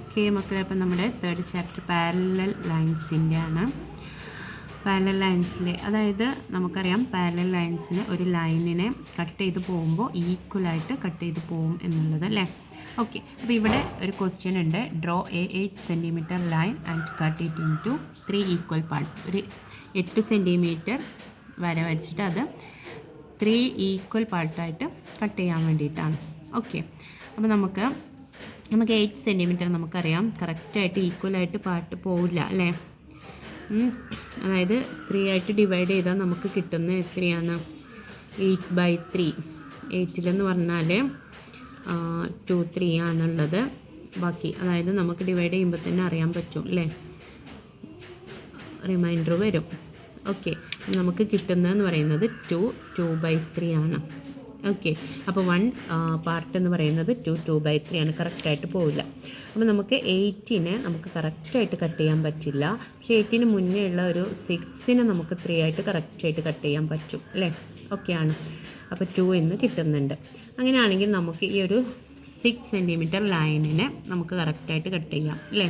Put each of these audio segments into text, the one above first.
Okay മക്കളെ അപ്പം നമ്മുടെ തേർഡ് ചാപ്റ്റർ പാരലൽ ലൈൻസിന്റെ ആണ്. പാരലൽ ലൈൻസിലെ അതായത് നമുക്കറിയാം പാരലൽ ലൈൻസിന് ഒരു ലൈനിനെ കട്ട് ചെയ്ത് പോകുമ്പോൾ ഈക്വലായിട്ട് കട്ട് ചെയ്ത് പോകും എന്നുള്ളത് അല്ലേ? ഓക്കെ അപ്പോൾ ഇവിടെ ഒരു ക്വസ്റ്റ്യൻ ഉണ്ട്. Draw a eight centimetre line and cut it into three equal parts ഒരു എട്ട് സെന്റിമീറ്റർ വര വരച്ചിട്ട് അത് ത്രീ ഈക്വൽ പാർട്ടായിട്ട് കട്ട് ചെയ്യാൻ വേണ്ടിയിട്ടാണ്. ഓക്കെ അപ്പോൾ നമുക്ക് നമുക്ക് എയ്റ്റ് സെന്റിമീറ്റർ നമുക്കറിയാം. കറക്റ്റായിട്ട് ഈക്വലായിട്ട് പാട്ട് പോവില്ല അല്ലേ? അതായത് ത്രീ ആയിട്ട് ഡിവൈഡ് ചെയ്താൽ നമുക്ക് കിട്ടുന്ന എത്രയാണ്? എയ്റ്റ് ബൈ ത്രീ എയ്റ്റിലെന്ന് പറഞ്ഞാൽ ടു ത്രീ ആണുള്ളത്. ബാക്കി അതായത് നമുക്ക് ഡിവൈഡ് ചെയ്യുമ്പോൾ തന്നെ അറിയാൻ പറ്റും അല്ലേ? റിമൈൻഡർ വരും. ഓക്കെ നമുക്ക് കിട്ടുന്നതെന്ന് പറയുന്നത് ടു ടു ബൈ ത്രീ ആണ്. ഓക്കെ അപ്പോൾ വൺ പാർട്ട് എന്ന് പറയുന്നത് ടു ടു ബൈ ത്രീ ആണ്. കറക്റ്റായിട്ട് പോവില്ല. അപ്പോൾ നമുക്ക് എയ്റ്റിനെ നമുക്ക് കറക്റ്റായിട്ട് കട്ട് ചെയ്യാൻ പറ്റില്ല. പക്ഷേ എയ്റ്റിന് മുന്നേ ഉള്ള ഒരു സിക്സിനെ നമുക്ക് ത്രീ ആയിട്ട് കറക്റ്റായിട്ട് കട്ട് ചെയ്യാൻ പറ്റും അല്ലേ? ആണ്. അപ്പോൾ ടു എന്ന് കിട്ടുന്നുണ്ട്. അങ്ങനെയാണെങ്കിൽ നമുക്ക് ഈ ഒരു സിക്സ് സെന്റിമീറ്റർ ലൈനിനെ നമുക്ക് കറക്റ്റായിട്ട് കട്ട് ചെയ്യാം അല്ലേ?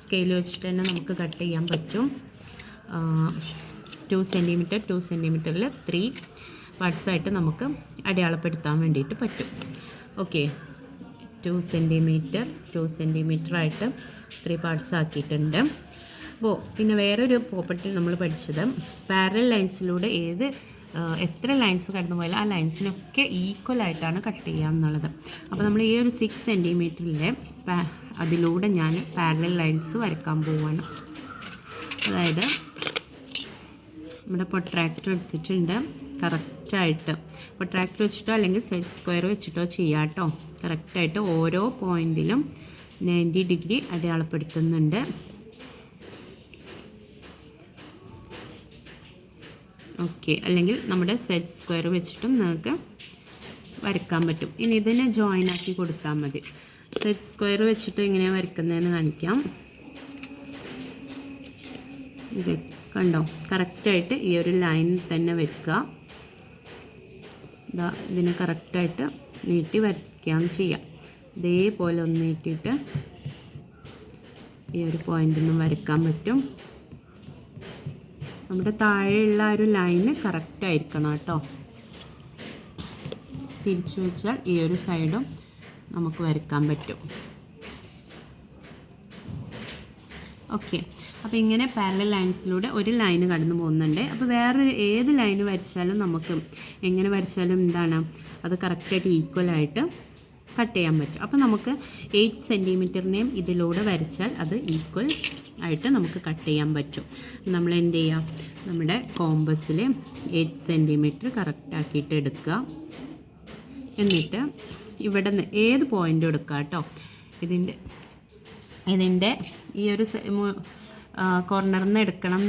സ്കെയിൽ വെച്ചിട്ട് തന്നെ നമുക്ക് കട്ട് ചെയ്യാൻ പറ്റും. ടു സെന്റിമീറ്റർ ടു സെന്റിമീറ്ററിൽ ത്രീ ആയിട്ട് നമുക്ക് അടയാളപ്പെടുത്താൻ വേണ്ടിയിട്ട് പറ്റും. ഓക്കെ ടു സെന്റിമീറ്റർ ടു ആയിട്ട് ത്രീ പാർട്സ് ആക്കിയിട്ടുണ്ട്. അപ്പോൾ പിന്നെ വേറൊരു പ്രോപ്പർട്ടി നമ്മൾ പഠിച്ചത് പാരൽ ലൈൻസിലൂടെ ഏത് എത്ര ലൈൻസ് കടന്നു പോയാലും ആ ലൈൻസിനൊക്കെ ഈക്വൽ ആയിട്ടാണ് കട്ട് ചെയ്യുക എന്നുള്ളത്. അപ്പോൾ നമ്മൾ ഈ ഒരു സിക്സ് സെന്റിമീറ്ററിലെ അതിലൂടെ ഞാൻ പാരലൽ ലൈൻസ് വരയ്ക്കാൻ പോവാണ്. അതായത് നമ്മുടെ പൊട്രാക്ടർ എടുത്തിട്ടുണ്ട്. കറക്റ്റായിട്ട് പൊട്രാക്ടർ വെച്ചിട്ടോ അല്ലെങ്കിൽ സെറ്റ് സ്ക്വയർ വെച്ചിട്ടോ ചെയ്യാം കേട്ടോ കറക്റ്റായിട്ട് ഓരോ പോയിന്റിലും നയന്റി ഡിഗ്രി അടയാളപ്പെടുത്തുന്നുണ്ട്. ഓക്കെ അല്ലെങ്കിൽ നമ്മുടെ സെറ്റ് സ്ക്വയർ വെച്ചിട്ടും നിങ്ങൾക്ക് വരക്കാൻ പറ്റും. ഇനി ഇതിനെ ജോയിൻ ആക്കി കൊടുത്താൽ മതി. സെറ്റ് സ്ക്വയർ വെച്ചിട്ട് ഇങ്ങനെ വരയ്ക്കുന്നതെന്ന് കാണിക്കാം. ഇത് കണ്ടോ? കറക്റ്റായിട്ട് ഈ ഒരു ലൈനിൽ തന്നെ വെക്കുക. ഇതാ ഇതിനെ കറക്റ്റായിട്ട് നീട്ടി വരയ്ക്കാൻ ചെയ്യാം ഇതേപോലെ ഒന്ന് നീട്ടിയിട്ട് ഈ ഒരു പോയിന്റിൽ നിന്നും വരയ്ക്കാൻ പറ്റും. നമ്മുടെ താഴെയുള്ള ആ ഒരു ലൈന് കറക്റ്റ് ആയിരിക്കണം കേട്ടോ. തിരിച്ചു വെച്ചാൽ ഈ ഒരു സൈഡും നമുക്ക് വരയ്ക്കാൻ പറ്റും. ഓക്കെ അപ്പോൾ ഇങ്ങനെ പാരലൽ ലൈൻസിലൂടെ ഒരു ലൈന് കടന്നു പോകുന്നുണ്ട്. അപ്പോൾ വേറൊരു ഏത് ലൈന് വരച്ചാലും നമുക്ക് എങ്ങനെ വരച്ചാലും എന്താണ് അത് കറക്റ്റായിട്ട് ഈക്വലായിട്ട് കട്ട് ചെയ്യാൻ പറ്റും. അപ്പോൾ നമുക്ക് എയ്റ്റ് സെന്റിമീറ്ററിനെയും ഇതിലൂടെ വരച്ചാൽ അത് ഈക്വൽ ആയിട്ട് നമുക്ക് കട്ട് ചെയ്യാൻ പറ്റും. നമ്മൾ എന്ത് ചെയ്യുക നമ്മുടെ കോമ്പസിൽ എയ്റ്റ് സെന്റിമീറ്റർ കറക്റ്റാക്കിയിട്ട് എടുക്കുക എന്നിട്ട് ഇവിടെ നിന്ന് ഏത് പോയിന്റും എടുക്കുക കേട്ടോ ഇതിന്റെ ഇതിന്റെ ഈ ഒരു കോർണറിൽ നിന്ന് എടുക്കണം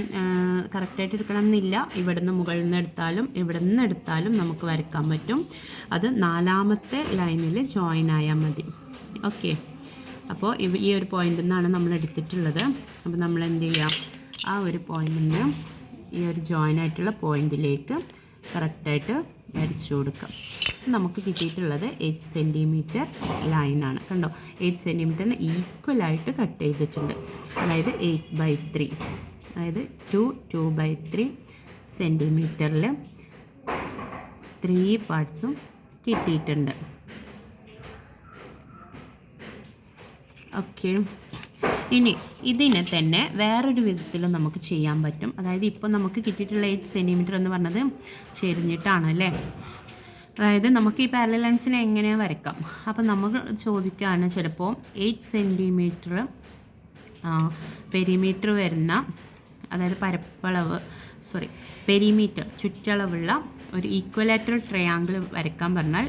കറക്റ്റായിട്ട് എടുക്കണം എന്നില്ല ഇവിടെ നിന്ന് മുകളിൽ നിന്ന് എടുത്താലും ഇവിടെ നിന്ന് എടുത്താലും നമുക്ക് വരയ്ക്കാൻ പറ്റും. അത് നാലാമത്തെ ലൈനിൽ ജോയിൻ ആയാൽ മതി. ഓക്കെ അപ്പോൾ ഈ ഒരു പോയിന്റിൽ നിന്നാണ് നമ്മൾ എടുത്തിട്ടുള്ളത്. അപ്പോൾ നമ്മൾ എന്ത് ചെയ്യാം? ആ ഒരു പോയിന്റിൽ നിന്ന് ഈ ഒരു ജോയിൻ ആയിട്ടുള്ള പോയിന്റിലേക്ക് കറക്റ്റായിട്ട് വരച്ചു കൊടുക്കാം. നമുക്ക് കിട്ടിയിട്ടുള്ളത് എയ്റ്റ് സെന്റിമീറ്റർ ലൈനാണ് കണ്ടോ? എയ്റ്റ് സെന്റിമീറ്ററിന് ഈക്വലായിട്ട് കട്ട് ചെയ്തിട്ടുണ്ട് അതായത് എയ്റ്റ് ബൈ ത്രീ അതായത് ടു ടു ബൈ ത്രീ സെന്റിമീറ്ററിൽ ത്രീ പാർട്സും കിട്ടിയിട്ടുണ്ട്. ഓക്കെ ഇനി ഇതിനെ തന്നെ വേറൊരു വിധത്തിലും നമുക്ക് ചെയ്യാൻ പറ്റും. അതായത് ഇപ്പോൾ നമുക്ക് കിട്ടിയിട്ടുള്ള എയ്റ്റ് സെന്റിമീറ്റർ എന്ന് പറഞ്ഞത് ചെരിഞ്ഞിട്ടാണ് അല്ലേ? അതായത് നമുക്ക് ഈ പാരലൽ ലൈൻസിനെ എങ്ങനെ വരയ്ക്കാം? അപ്പം നമുക്ക് ചോദിക്കുകയാണ് ചിലപ്പോൾ എയ്റ്റ് സെന്റിമീറ്റർ പെരിമീറ്റർ വരുന്ന അതായത് പരപ്പളവ് സോറി പെരിമീറ്റർ ചുറ്റളവുള്ള ഒരു ഈക്വലാറ്ററൽ ട്രയാങ്കിൾ വരയ്ക്കാൻ പറഞ്ഞാൽ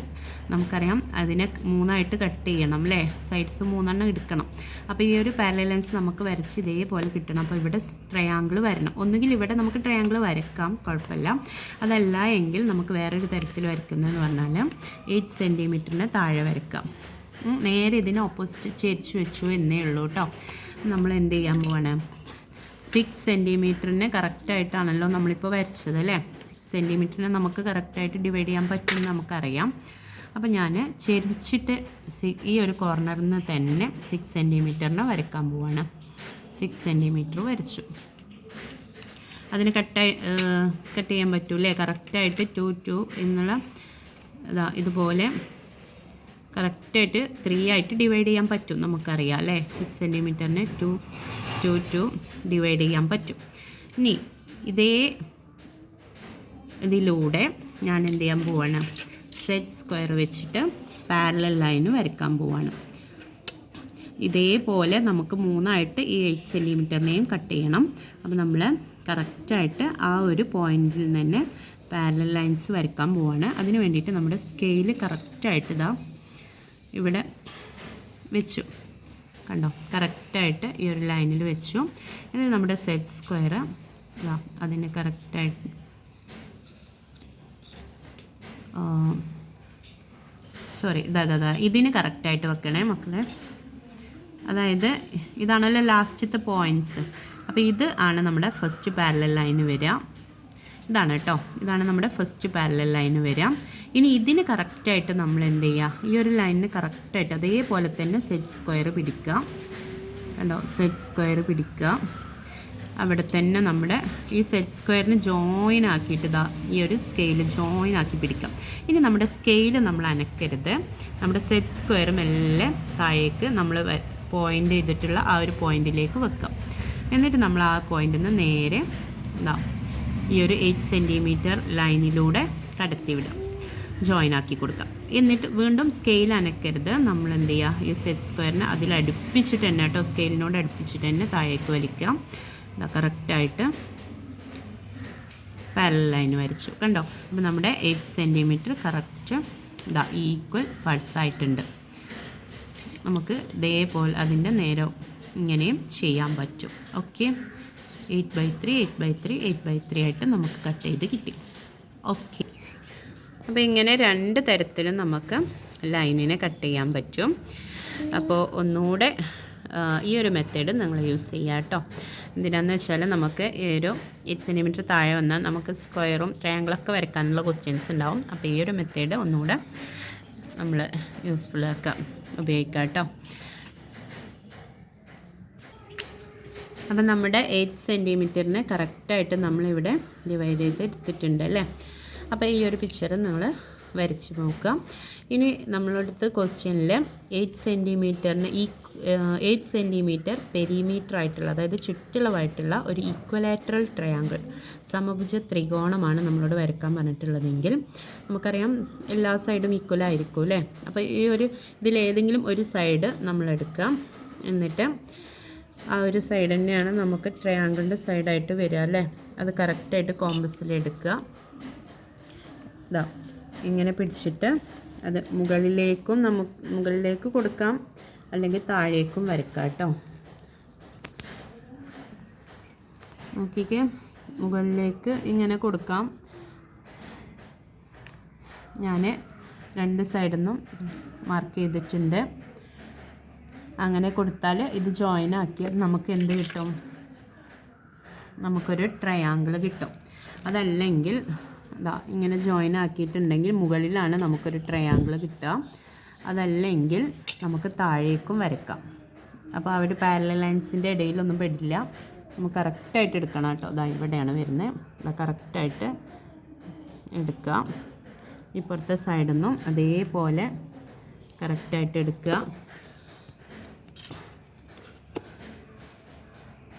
നമുക്കറിയാം അതിനെ മൂന്നായിട്ട് കട്ട് ചെയ്യണം അല്ലേ സൈഡ്സ് മൂന്നെണ്ണം എടുക്കണം. അപ്പോൾ ഈ ഒരു പാരലൻസ് നമുക്ക് വരച്ച് ഇതേപോലെ കിട്ടണം. അപ്പോൾ ഇവിടെ ട്രയാങ്കിൾ വരണം. ഒന്നുകിൽ ഇവിടെ നമുക്ക് ട്രയാങ്കിൾ വരക്കാം കുഴപ്പമില്ല. അതല്ല എങ്കിൽ നമുക്ക് വേറൊരു തരത്തിൽ വരയ്ക്കുന്നതെന്ന് പറഞ്ഞാൽ എയ്റ്റ് സെന്റിമീറ്ററിന് താഴെ വരക്കാം നേരെ ഇതിനെ ഓപ്പോസിറ്റ് ചേരിച്ച് വെച്ചു എന്നേ ഉള്ളൂ കേട്ടോ നമ്മൾ എന്ത് ചെയ്യാൻ പോവാണ്? സിക്സ് സെന്റിമീറ്ററിന് കറക്റ്റായിട്ടാണല്ലോ നമ്മളിപ്പോൾ വരച്ചത് അല്ലേ? സിക്സ് സെന്റിമീറ്ററിന് നമുക്ക് കറക്റ്റായിട്ട് ഡിവൈഡ് ചെയ്യാൻ പറ്റുമെന്ന് നമുക്കറിയാം. അപ്പോൾ ഞാൻ ചെരിച്ചിട്ട് ഈ ഒരു കോർണറിൽ നിന്ന് തന്നെ സിക്സ് സെന്റിമീറ്ററിന് വരയ്ക്കാൻ പോവാണ്. സിക്സ് സെന്റിമീറ്റർ വരച്ചു. അതിന് കട്ടായി കട്ട് ചെയ്യാൻ പറ്റൂലേ കറക്റ്റായിട്ട് ടു ടു എന്നുള്ള ഇതാ ഇതുപോലെ കറക്റ്റായിട്ട് ത്രീ ആയിട്ട് ഡിവൈഡ് ചെയ്യാൻ പറ്റും നമുക്കറിയാം അല്ലേ? സിക്സ് സെന്റിമീറ്ററിന് ടു ടു ടു ഡിവൈഡ് ചെയ്യാൻ പറ്റും. ഇനി ഇതേ ഇതിലൂടെ ഞാൻ എന്ത് ചെയ്യാൻ പോവാണ്? സെറ്റ് സ്ക്വയർ വെച്ചിട്ട് പാരലൽ ലൈന് വരയ്ക്കാൻ പോവാണ്. ഇതേപോലെ നമുക്ക് മൂന്നായിട്ട് ഈ എയ്റ്റ് സെന്റിമീറ്ററിനെയും കട്ട് ചെയ്യണം. അപ്പോൾ നമ്മൾ കറക്റ്റായിട്ട് ആ ഒരു പോയിന്റിൽ തന്നെ പാരലൽ ലൈൻസ് വരയ്ക്കാൻ പോവാണ്. അതിന് വേണ്ടിയിട്ട് നമ്മുടെ സ്കെയിൽ കറക്റ്റായിട്ട് ഇതാ ഇവിടെ വെച്ചു. കണ്ടോ? കറക്റ്റായിട്ട് ഈ ഒരു ലൈനിൽ വെച്ചു. ഇനി നമ്മുടെ സെറ്റ് സ്ക്വയർ അതിന് കറക്റ്റായിട്ട് സോറി ഇതാ ഇതാ ഇതിന് കറക്റ്റായിട്ട് വെക്കണേ മക്കളെ. അതായത് ഇതാണല്ലോ ലാസ്റ്റത്തെ പോയിന്റ്സ് അപ്പോൾ ഇത് ആണ് നമ്മുടെ ഫസ്റ്റ് പാരലൽ ലൈന് വരിക. ഇതാണ് കേട്ടോ. ഇതാണ് നമ്മുടെ ഫസ്റ്റ് പാരലൽ ലൈൻ വരിക. ഇനി ഇതിന് കറക്റ്റായിട്ട് നമ്മൾ എന്ത് ചെയ്യുക? ഈ ഒരു ലൈനിന് കറക്റ്റായിട്ട് അതേപോലെ തന്നെ സെറ്റ് സ്ക്വയർ പിടിക്കുക. കണ്ടോ? സെറ്റ് സ്ക്വയർ പിടിക്കുക. അവിടെ തന്നെ നമ്മുടെ ഈ സെറ്റ് സ്ക്വയറിന് ജോയിൻ ആക്കിയിട്ട് ഇതാ ഈ ഒരു സ്കെയിൽ ജോയിൻ ആക്കി പിടിക്കാം. ഇനി നമ്മുടെ സ്കെയിൽ നമ്മൾ അനക്കരുത്. നമ്മുടെ സെറ്റ് സ്ക്വയർ മെല്ലെ താഴേക്ക് നമ്മൾ പോയിന്റ് ചെയ്തിട്ടുള്ള ആ ഒരു പോയിന്റിലേക്ക് വെക്കാം. എന്നിട്ട് നമ്മൾ ആ പോയിന്റിൽ നിന്ന് നേരെ ഇതാ ഈ ഒരു എയ്റ്റ് സെന്റിമീറ്റർ ലൈനിലൂടെ കടത്തിവിടാം ജോയിൻ ആക്കി കൊടുക്കാം. എന്നിട്ട് വീണ്ടും സ്കെയിൽ അനക്കരുത്. നമ്മൾ എന്ത് ചെയ്യുക ഈ സെറ്റ് സ്ക്വയറിനെ അതിൽ അടുപ്പിച്ചിട്ട് തന്നെ കേട്ടോ സ്കെയിലിനോട് അടുപ്പിച്ചിട്ട് തന്നെ താഴേക്ക് വലിക്കാം ഇതാ കറക്റ്റായിട്ട് പാരൽ ലൈൻ വരച്ചു. കണ്ടോ? അപ്പോൾ നമ്മുടെ എയ്റ്റ് സെന്റിമീറ്റർ കറക്റ്റ് ഇതാ ഈക്വൽ പാർട്സ് ആയിട്ടുണ്ട്. നമുക്ക് ഇതേപോലെ അതിന്റെ നേരം ഇങ്ങനെയും ചെയ്യാൻ പറ്റും. Okay eight by three eight by three eight by three ആയിട്ട് നമുക്ക് കട്ട് ചെയ്ത് കിട്ടി. ഓക്കെ. അപ്പോൾ ഇങ്ങനെ രണ്ട് തരത്തിലും നമുക്ക് ലൈനിനെ കട്ട് ചെയ്യാൻ പറ്റും. അപ്പോൾ ഒന്നുകൂടെ ഈ ഒരു മെത്തേഡ് നിങ്ങൾ യൂസ് ചെയ്യുക കേട്ടോ. എന്തിനാന്ന് വെച്ചാൽ നമുക്ക് ഒരു എയ്റ്റ് സെന്റിമീറ്റർ താഴെ വന്നാൽ നമുക്ക് സ്ക്വയറും ട്രയാങ്കിളൊക്കെ വരയ്ക്കാനുള്ള ക്വസ്റ്റ്യൻസ് ഉണ്ടാവും. അപ്പോൾ ഈ ഒരു മെത്തേഡ് ഒന്നുകൂടെ നമ്മൾ യൂസ്ഫുള്ളൊക്കെ ഉപയോഗിക്കാം കേട്ടോ. അപ്പം നമ്മുടെ എയ്റ്റ് സെന്റിമീറ്ററിനെ കറക്റ്റായിട്ട് നമ്മളിവിടെ ഡിവൈഡ് ചെയ്ത് എടുത്തിട്ടുണ്ട് അല്ലേ? അപ്പോൾ ഈ ഒരു പിക്ചർ നമ്മൾ വരച്ച് നോക്കാം. ഇനി നമ്മളടുത്ത് ക്വസ്റ്റ്യനിൽ എയ്റ്റ് സെന്റിമീറ്ററിന് ഈ എയ്റ്റ് സെന്റിമീറ്റർ പെരിമീറ്റർ ആയിട്ടുള്ള അതായത് ചുറ്റളവായിട്ടുള്ള ഒരു ഈക്വലാറ്ററൽ ട്രയാങ്കിൾ സമഭുജ ത്രികോണമാണ് നമ്മളോട് വരക്കാൻ പറഞ്ഞിട്ടുള്ളതെങ്കിൽ നമുക്കറിയാം എല്ലാ സൈഡും ഈക്വൽ ആയിരിക്കും അല്ലേ? അപ്പോൾ ഈ ഒരു ഇതിലേതെങ്കിലും ഒരു സൈഡ് നമ്മളെടുക്കാം. എന്നിട്ട് ആ ഒരു സൈഡ് തന്നെയാണ് നമുക്ക് ട്രയാങ്കിളിന്റെ സൈഡായിട്ട് വരിക അല്ലേ? അത് കറക്റ്റായിട്ട് കോമ്പസിൽ എടുക്കുക. ഇതാ ഇങ്ങനെ പിടിച്ചിട്ട് അത് മുകളിലേക്കും നമുക്ക് മുകളിലേക്ക് കൊടുക്കാം. അല്ലെങ്കിൽ താഴേക്കും വരക്കാം കേട്ടോ. നോക്കിക്കേ മുകളിലേക്ക് ഇങ്ങനെ കൊടുക്കാം. ഞാൻ രണ്ട് സൈഡിൽ നിന്നും മാർക്ക് ചെയ്തിട്ടുണ്ട്. അങ്ങനെ കൊടുത്താൽ ഇത് ജോയിൻ ആക്കിയാൽ നമുക്ക് എന്ത് കിട്ടും? നമുക്കൊരു ട്രയാങ്കിൾ കിട്ടും. അതല്ലെങ്കിൽ ഇതാ ഇങ്ങനെ ജോയിൻ ആക്കിയിട്ടുണ്ടെങ്കിൽ മുകളിലാണ് നമുക്കൊരു ട്രയാങ്കിൾ കിട്ടുക. അതല്ലെങ്കിൽ നമുക്ക് താഴേക്കും വരക്കാം അപ്പോൾ ആ ഒരു പാരലൽ ലൈൻസിന്റെ ഇടയിലൊന്നും പെടില്ല. നമുക്ക് കറക്റ്റായിട്ട് എടുക്കണം കേട്ടോ. ഇതാ ഇവിടെയാണ് വരുന്നത് അതാ കറക്റ്റായിട്ട് എടുക്കുക. ഇപ്പുറത്തെ സൈഡിൽ നിന്നും അതേപോലെ കറക്റ്റായിട്ട് എടുക്കുക.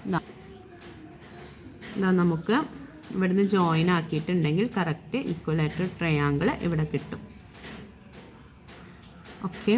ഇതാ നമുക്ക് ഇവിടുന്ന് ജോയിൻ ആക്കിയിട്ടുണ്ടെങ്കിൽ കറക്റ്റ് ഈക്വലായിട്ട് ട്രയാങ്കിൾ ഇവിടെ കിട്ടും. ഓക്കെ